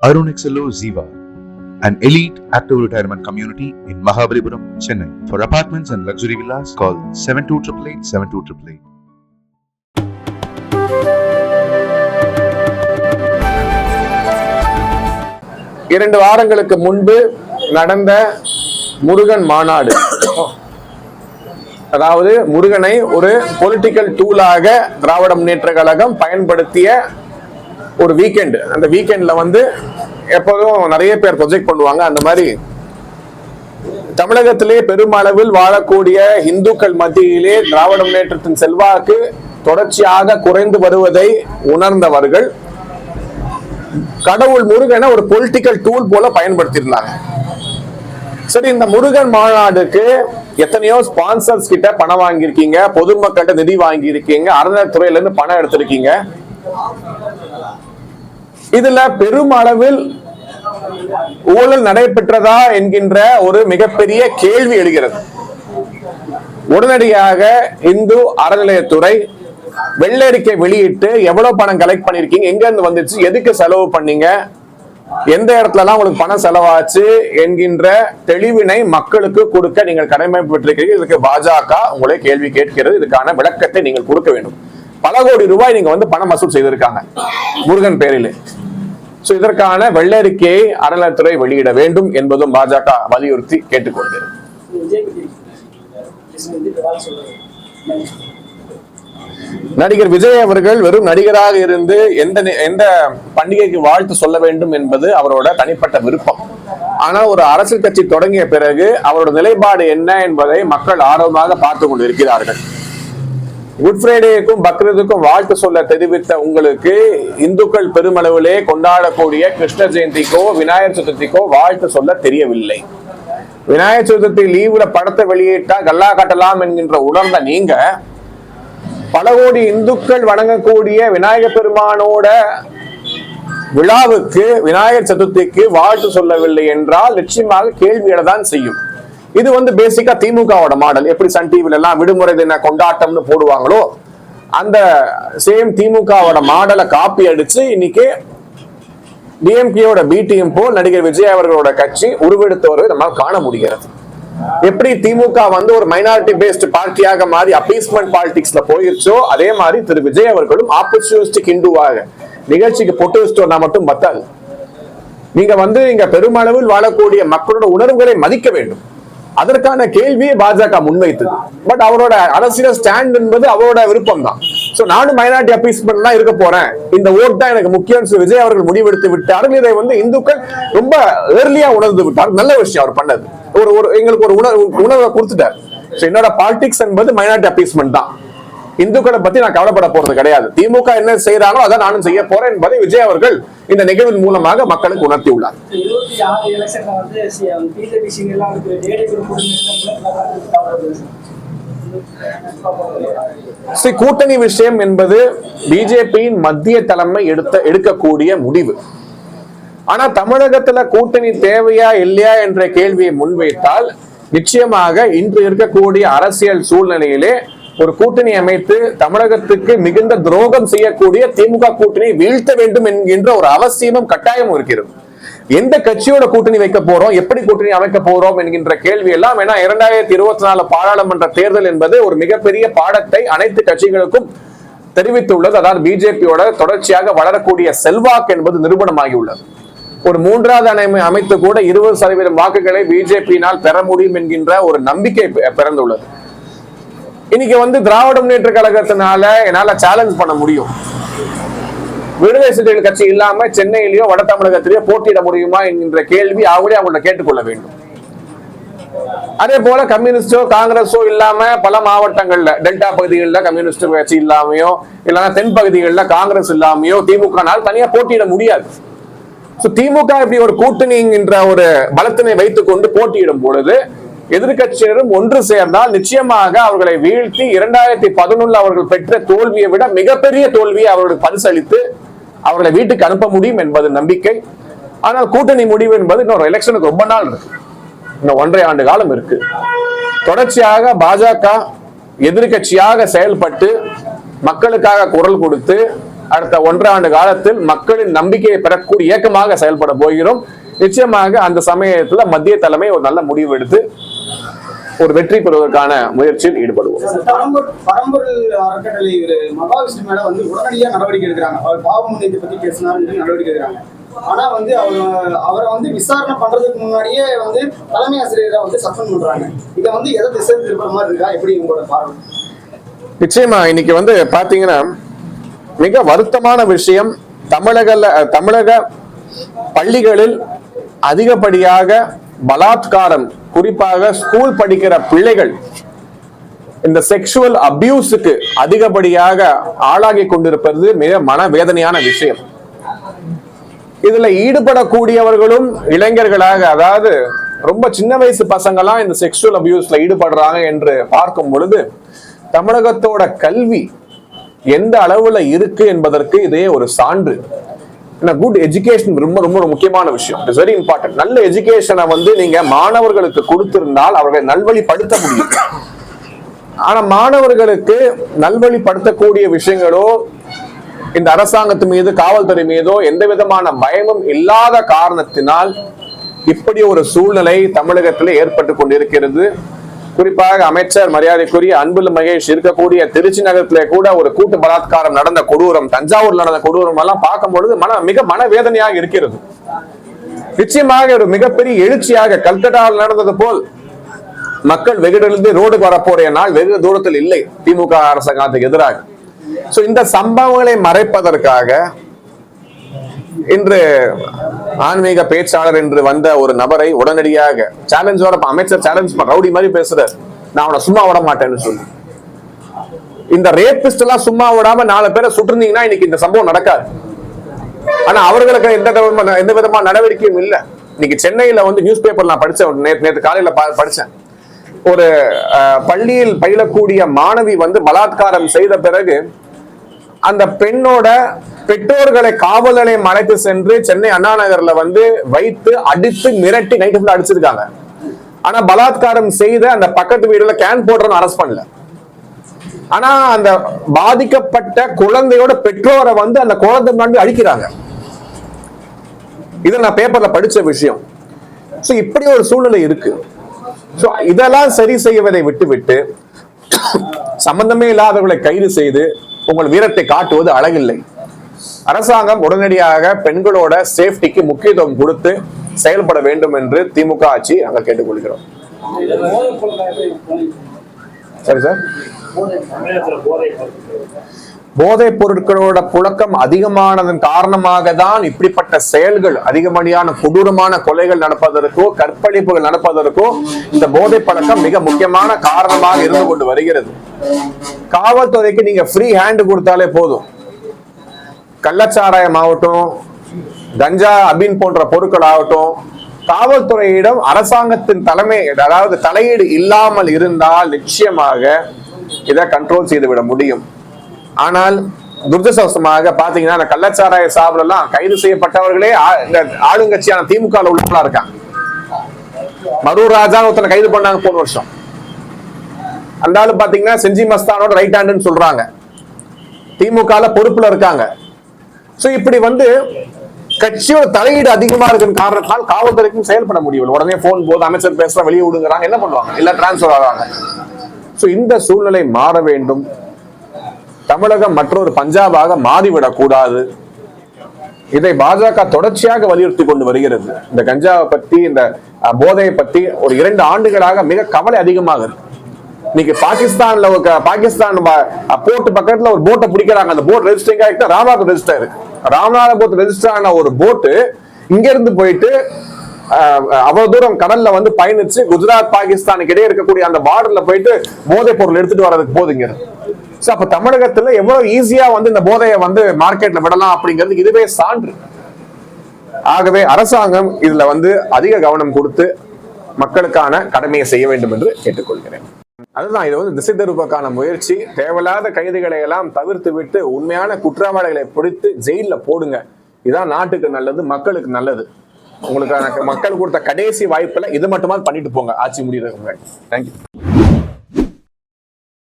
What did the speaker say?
Arunexello Ziva, an elite active retirement community in Mahabalipuram, Chennai. For apartments and luxury villas, call 7288 72888. இரண்டு வாரங்களுக்கு முன்பு நடந்த முருகன் மாநாடு அதாவது முருகனை ஒரு பொலிட்டிக்கல் டூலாக திராவிட முன்னேற்ற கழகம் பயன்படுத்திய ஒரு வீக்கெண்டு அந்த வீக்கெண்ட்ல வந்து எப்போதும் நிறைய பேர் ப்ரொஜெக்ட் பண்ணுவாங்க. அந்த மாதிரி தமிழகத்திலே பெருமளவில் வாழக்கூடிய இந்துக்கள் மத்தியிலே திராவிட முன்னேற்றத்தின் செல்வாக்கு தொடர்ச்சியாக குறைந்து வருவதை உணர்ந்தவர்கள் கடவுள் முருகனை ஒரு பொலிட்டிக்கல் டூல் போல பயன்படுத்தியிருந்தாங்க. சரி இந்த முருகன் மாநாடுக்கு எத்தனையோ ஸ்பான்சர்ஸ் கிட்ட பணம் வாங்கியிருக்கீங்க பொதுமக்கள்கிட்ட நிதி வாங்கியிருக்கீங்க அறநிலைத்துறையில இருந்து பணம் எடுத்திருக்கீங்க. இதுல பெருமளவில் ஊழல் நடைபெற்றதா என்கின்ற ஒரு மிகப்பெரிய கேள்வி எழுகிறது. உடனடியாக இந்து அறநிலையத்துறை வெள்ளடிக்கை வெளியிட்டு எவ்வளவு பணம் கலெக்ட் பண்ணிருக்கீங்க எங்க இருந்து வந்துச்சு? எதுக்கு செலவு பண்ணீங்க? எந்த இடத்துலலாம் உங்களுக்கு பணம் செலவாச்சு? என்கின்ற தெளிவினை மக்களுக்கு கொடுக்க நீங்கள் கடமைப்பட்டிருக்கிறீர்கள். இதுக்கு பாஜக உங்களை கேள்வி கேட்கிறது. இதுக்கான விளக்கத்தை நீங்கள் கொடுக்க வேண்டும். பல கோடி ரூபாய் நீங்க வந்து பணம் வசூல் செய்திருக்காங்க. முருகன் பேரில். ஸோ இதற்கான வெள்ளறிக்கையை அறநிலைத்துறை வெளியிட வேண்டும் என்பதும் பாஜக வலியுறுத்தி கேட்டுக்கொள்கிறது. நடிகர் விஜய் அவர்கள் வெறும் நடிகராக இருந்து எந்த எந்த பண்டிகைக்கு வாழ்த்து சொல்ல வேண்டும் என்பது அவரோட தனிப்பட்ட விருப்பம். ஆனால் ஒரு அரசியல் கட்சி தொடங்கிய பிறகு அவரோட நிலைப்பாடு என்ன என்பதை மக்கள் ஆர்வமாக பார்த்து கொண்டிருக்கிறார்கள். குட் ஃப்ரைடேக்கும் பக்ரீதுக்கும் வாழ்த்து சொல்ல தெரிவித்த உங்களுக்கு இந்துக்கள் பெருமளவிலே கொண்டாடக்கூடிய கிருஷ்ண ஜெயந்திக்கோ விநாயகர் சதுர்த்திக்கோ வாழ்த்து சொல்ல தெரியவில்லை. விநாயகர் சதுர்த்தி லீவுல படத்தை வெளியிட்டா கல்லா கட்டலாம் என்கின்ற உணர்ந்த நீங்க பல கோடி இந்துக்கள் வணங்கக்கூடிய விநாயகர் பெருமானோட விழாவுக்கு விநாயகர் சதுர்த்திக்கு வாழ்த்து சொல்லவில்லை என்றால் நிச்சயமாக கேள்விகளை தான் செய்யும். இது வந்து பேசிக்கா திமுகவோட மாடல் எப்படி சன் டிவில எல்லாம் விடுமுறை தின கொண்டாட்டம்னு போடுவாங்களோ அந்த சேம் திமுகவோட மாடலை காப்பி அடிச்சு இன்னைக்கு டிஎம்கேயோட பிடிஎம் போல் நடிகர் விஜய் அவர்களோட கட்சி உருவெடுத்து வருவதை நம்மால் காண முடிகிறது. எப்படி திமுக வந்து ஒரு மைனாரிட்டி பேஸ்ட் பார்ட்டியாக மாறி அப்பீஸ்மெண்ட் பாலிடிக்ஸ்ல போயிருச்சோ அதே மாதிரி திரு விஜய் அவர்களும் ஆப்பர்ச்சுனிஸ்டிக் இந்துவாக நிகழ்ச்சிக்கு பொட்டு வச்சுட்டு மட்டும் பத்தாது. நீங்க வந்து இங்க பெருமளவில் வாழக்கூடிய மக்களோட உணர்வுகளை மதிக்க வேண்டும். அதற்கான கேள்வியை பாஜக முன்வைத்தது. பட் அவரோட அரசியல் ஸ்டாண்ட் என்பது அவரோட விருப்பம் தான் சோ நானும் மைனாரிட்டி அப்பீஸ்மெண்ட் தான் இருக்க போறேன். இந்த ஓட் தான் எனக்கு முக்கியம். சொல்லி விஜய் அவர்கள் முடிவெடுத்து விட்டார்கள். இதை வந்து இந்துக்கள் ரொம்ப ஏர்லியா உணர்ந்து விட்டார் நல்ல விஷயம் அவர் பண்ணது. ஒரு ஒரு எங்களுக்கு ஒரு உணர்வு உணர்வை கொடுத்துட்டார். என்னோட பாலிடிக்ஸ் என்பது மைனாரிட்டி அப்பீஸ்மெண்ட் தான். இந்துக்களை பத்தி நான் கவலைப்பட போறது கிடையாது. திமுக என்ன செய்யறானோ அதை நானும் செய்ய போறேன் என்பதை விஜய் அவர்கள் இந்த நிகழ்வின் மூலமாக மக்களுக்கு உணர்த்தி உள்ளார் இருபத்தி ஆறு எலெக்ஷன்ல வந்து பிஜேபி சீனியர்லாம் இருக்கு ஜேடி குரூப் ஸ்ரீ கூட்டணி விஷயம் என்பது பிஜேபியின் மத்திய தலைமை எடுத்த எடுக்கக்கூடிய முடிவு. ஆனா தமிழகத்துல கூட்டணி தேவையா இல்லையா என்ற கேள்வியை முன்வைத்தால் நிச்சயமாக இன்று இருக்கக்கூடிய அரசியல் சூழ்நிலையிலே ஒரு கூட்டணி அமைத்து தமிழகத்துக்கு மிகுந்த துரோகம் செய்யக்கூடிய திமுக கூட்டணி வீழ்த்த வேண்டும் என்கின்ற ஒரு அவசியமும் கட்டாயமும் இருக்கிறது. எந்த கட்சியோட கூட்டணி வைக்க போறோம் எப்படி கூட்டணி அமைக்க போறோம் என்கின்ற கேள்வி எல்லாம் ஏன்னா இரண்டாயிரத்தி இருபத்தி நாலு பாராளுமன்ற தேர்தல் என்பது ஒரு மிகப்பெரிய பாடத்தை அனைத்து கட்சிகளுக்கும் தெரிவித்துள்ளது. அதாவது பிஜேபியோட தொடர்ச்சியாக வளரக்கூடிய செல்வாக்கு என்பது நிரூபணமாகி ஒரு மூன்றாவது அணை அமைத்து கூட இருபது சதவீதம் வாக்குகளை பிஜேபியினால் பெற முடியும் என்கின்ற ஒரு நம்பிக்கை பிறந்துள்ளது. இன்னைக்கு வந்து திராவிட முன்னேற்ற கழகத்தினால என்னால சேலஞ்ச் பண்ண முடியும். விடுதலை சிறுத்தைகள் கட்சி இல்லாம சென்னையிலயோ வட தமிழகத்திலேயோ போட்டியிட முடியுமா என்கின்ற கேள்வி அவங்களே அவங்கள கேட்டுக்கொள்ள வேண்டும். அதே போல கம்யூனிஸ்டோ காங்கிரஸோ இல்லாம பல மாவட்டங்கள்ல டெல்டா பகுதிகளில் கம்யூனிஸ்ட் கட்சி இல்லாமையோ இல்லைன்னா தென் பகுதிகளில் காங்கிரஸ் இல்லாமையோ திமுகனால் தனியா போட்டியிட முடியாது. திமுக இப்படி ஒரு கூட்டணிங்கிற ஒரு பலத்தினை வைத்துக் கொண்டு போட்டியிடும் பொழுது எதிர்க்கட்சியினரும் ஒன்று சேர்ந்தால் நிச்சயமாக அவர்களை வீழ்த்தி இரண்டாயிரத்தி பதினொன்று அவர்கள் பெற்ற தோல்வியை விட மிகப்பெரிய தோல்வியை அவர்களுக்கு பரிசளித்து அவர்களை வீட்டுக்கு அனுப்ப முடியும் என்பது நம்பிக்கை. ஆனால் கூட்டணி முடிவு என்பது இன்னொரு எலெக்ஷனுக்கு ரொம்ப நாள் இருக்கு. இன்னும் ஒன்றரை ஆண்டு காலம் இருக்கு. தொடர்ச்சியாக பாஜக எதிர்கட்சியாக செயல்பட்டு மக்களுக்காக குரல் கொடுத்து அடுத்த ஒன்றரை ஆண்டு காலத்தில் மக்களின் நம்பிக்கையை பெறக்கூடிய இயக்கமாக செயல்பட போகிறோம். நிச்சயமாக அந்த சமயத்துல மத்திய தலைமை ஒரு நல்ல முடிவு எடுத்து ஒரு வெற்றி பெறுவதற்கான முயற்சியில் ஈடுபடுவோம். ஆனா வந்து அவர் அவரை வந்து விசாரணை பண்றதுக்கு முன்னாடியே வந்து தலைமை ஆசிரியரை வந்து சஸ்பெண்ட் பண்றாங்க. இதை வந்து எதை திசை திருப்புற மாதிரி இருக்கா? எப்படி உங்களோட பார்வை? நிச்சயமா இன்னைக்கு வந்து பாத்தீங்கன்னா மிக வருத்தமான விஷயம் தமிழக தமிழக பள்ளிகளில் அதிகப்படியாக பலாத்காரம் குறிப்பாக ஸ்கூல் படிக்கிற பிள்ளைகள் இந்த செக்ஷுவல் அபியூஸுக்கு அதிகப்படியாக ஆளாகி கொண்டிருப்பது மிக மனவேதனையான விஷயம். இதுல ஈடுபடக்கூடியவர்களும் இளைஞர்களாக அதாவது ரொம்ப சின்ன வயசு பசங்களாம் இந்த செக்ஷுவல் அபியூஸ்ல ஈடுபடுறாங்க என்று பார்க்கும் பொழுது தமிழகத்தோட கல்வி எந்த அளவுல இருக்கு என்பதற்கு இதே ஒரு சான்று. குட் எஜுகேஷன் ரொம்ப ரொம்ப முக்கியமான விஷயம். இட்ஸ் வெரி இம்பார்ட்டன்ட் நல்ல எஜுகேஷனை வந்து நீங்க மாணவர்களுக்கு கொடுத்திருந்தால் அவர்களை நல்வழிப்படுத்த முடியும். ஆனா மாணவர்களுக்கு நல்வழிப்படுத்தக்கூடிய விஷயங்களோ இந்த அரசாங்கத்து மீது காவல்துறை மீதோ எந்த விதமான பயமும் இல்லாத காரணத்தினால் இப்படி ஒரு சூழ்நிலை தமிழகத்தில் ஏற்பட்டு கொண்டிருக்கிறது. குறிப்பாக அமைச்சர் மரியாதைக்குரிய அன்புல மகேஷ் இருக்கக்கூடிய திருச்சி நகரத்திலே கூட ஒரு கூட்டு பலாத்காரம் நடந்த கொடூரம் தஞ்சாவூர்ல நடந்த கொடூரம் எல்லாம் பார்க்கும் பொழுது மன மிக மனவேதனையாக இருக்கிறது. நிச்சயமாக ஒரு மிகப்பெரிய எழுச்சியாக கல்கட்டாவில் நடந்தது போல் மக்கள் வெகுடிலிருந்து ரோடு வரப்போற நாள் வெகு தூரத்தில் இல்லை. திமுக அரசாங்கத்துக்கு எதிராக. சோ இந்த சம்பவங்களை மறைப்பதற்காக இன்று ஆன்மீக பேச்சாளர் என்று வந்த ஒரு நபரை உடனடியாக சேலஞ்ச் வர அமைச்சர் சேலஞ்ச் ரவுடி மாதிரி பேசுற நான் அவனை சும்மா விட மாட்டேன்னு சொல்லி. இந்த ரேபிஸ்ட் எல்லாம் சும்மா விடாம நாலு பேரை சுட்டிருந்தீங்கன்னா இன்னைக்கு இந்த சம்பவம் நடக்காது. ஆனா அவர்களுக்கு எந்த விதமான- எந்த விதமான நடவடிக்கையும் இல்ல. இன்னைக்கு சென்னையில வந்து நியூஸ் பேப்பர் நான் படிச்சேன் நேற்று நேத்து காலையில படிச்சேன். ஒரு அஹ், பள்ளியில் பயிலக்கூடிய மாணவி வந்து பலாத்காரம் செய்த பிறகு அந்த பெண்ணோட பெற்றோர்களை காவல் நிலையம் அழைத்து சென்று சென்னை அண்ணா நகர்ல வந்து வைத்து அடித்து மிரட்டி நைட்டு ஃபுல்லா அடிச்சிருக்காங்க. ஆனா பலாத்காரம் செய்த அந்த பக்கத்து வீடுல கேன் போடுறவன் அரெஸ்ட் பண்ணல. ஆனா அந்த பாதிக்கப்பட்ட குழந்தையோட பெற்றோரை வந்து அந்த குழந்தை முன்னாடி அழிக்கிறாங்க இதை நான் பேப்பர்ல படிச்ச விஷயம். சோ இப்படி ஒரு சூழ்நிலை இருக்கு. சோ இதெல்லாம் சரி செய்வதை விட்டுவிட்டு சம்பந்தமே இல்லாதவர்களை கைது செய்து உங்கள் வீரத்தை காட்டுவது அழகில்லை. அரசாங்கம் உடனடியாக பெண்களோட சேஃப்டிக்கு முக்கியத்துவம் கொடுத்து செயல்பட வேண்டும் என்று திமுக ஆட்சி நாங்கள் கேட்டுக்கொள்கிறோம். சரி சார். போதை போதைப் பொருட்களோட புழக்கம் அதிகமானதன் காரணமாக தான் இப்படிப்பட்ட செயல்கள் அதிகமடியான கொடூரமான கொலைகள் நடப்பதற்கோ கற்பழிப்புகள் நடப்பதற்கோ இந்த போதை பழக்கம் மிக முக்கியமான காரணமாக இருந்து கொண்டு வருகிறது. காவல்துறைக்கு நீங்க ஃப்ரீ ஹேண்ட் கொடுத்தாலே போதும். கள்ளச்சாராயம் ஆகட்டும் கஞ்சா அபின் போன்ற பொருட்கள் ஆகட்டும் காவல்துறையிடம் அரசாங்கத்தின் தலைமை அதாவது தலையீடு இல்லாமல் இருந்தால் நிச்சயமாக இதை கண்ட்ரோல் செய்து விட முடியும். ஆனால் துர்தசவசமாக பாத்தீங்கன்னா அந்த கள்ளச்சாராய சாப்பிடலாம் கைது செய்யப்பட்டவர்களே இந்த ஆளுங்கட்சியான திமுக உள்ள இருக்காங்க. மரூர் ராஜா ஒருத்தனை கைது பண்ணாங்க போன வருஷம். அந்த ஆளு பாத்தீங்கன்னா செஞ்சி மஸ்தானோட ரைட் ஹேண்டுன்னு சொல்றாங்க. திமுக பொறுப்புல இருக்காங்க. சோ இப்படி வந்து கட்சியோட தலையீடு அதிகமா இருக்குன்னு காரணத்தால் காவல்துறைக்கும் செயல்பட முடியவில்லை. உடனே போன் போது அமைச்சர் பேசுற வெளியே விடுங்கிறாங்க. என்ன பண்ணுவாங்க? எல்லாம் டிரான்ஸ்பர் ஆகிறாங்க சோ இந்த சூழ்நிலை மாற வேண்டும். தமிழகம் மற்றொரு பஞ்சாபாக மாறிவிடக் கூடாது. இதை பாஜக தொடர்ச்சியாக வலியுறுத்தி கொண்டு வருகிறது. இந்த கஞ்சாவை பத்தி இந்த போதையை பத்தி ஒரு இரண்டு ஆண்டுகளாக மிக கவலை அதிகமாக இருக்கு. இன்னைக்கு பாகிஸ்தான்ல ஒரு பாகிஸ்தான் போட்டு பக்கத்துல ஒரு போட்டை பிடிக்கிறாங்க. அந்த போட் ரெஜிஸ்டரிங் ஆகிட்டு ராமநாதபுரம் ரெஜிஸ்டர் ராமநாத ராமநாதபுரத்து ரெஜிஸ்டர் ஆன ஒரு போட்டு இங்க இருந்து போயிட்டு அவ்வளவு தூரம் கடல்ல வந்து பயணிச்சு குஜராத் பாகிஸ்தானுக்கு இடையே இருக்கக்கூடிய அந்த பார்டர்ல போயிட்டு போதைப் பொருள் எடுத்துட்டு வர்றதுக்கு போதுங்க சோ அப்ப தமிழகத்துல எவ்வளவு ஈஸியா வந்து இந்த போதையை வந்து மார்க்கெட்ல விடலாம் அப்படிங்கிறது இதுவே சான்று. ஆகவே அரசாங்கம் இதுல வந்து அதிக கவனம் கொடுத்து மக்களுக்கான கடமையை செய்ய வேண்டும் என்று கேட்டுக்கொள்கிறேன். அதுதான் இது வந்து திசை திருப்பக்கான முயற்சி. தேவையில்லாத கைதுகளை எல்லாம் தவிர்த்து விட்டு உண்மையான குற்றவாளிகளை பிடித்து ஜெயில்ல போடுங்க. இதான் நாட்டுக்கு நல்லது மக்களுக்கு நல்லது. உங்களுக்கான மக்கள் கொடுத்த கடைசி வாய்ப்புல இது மட்டுமா பண்ணிட்டு போங்க. ஆட்சி முடியறதுக்கு முன்னாடி. தேங்க்யூ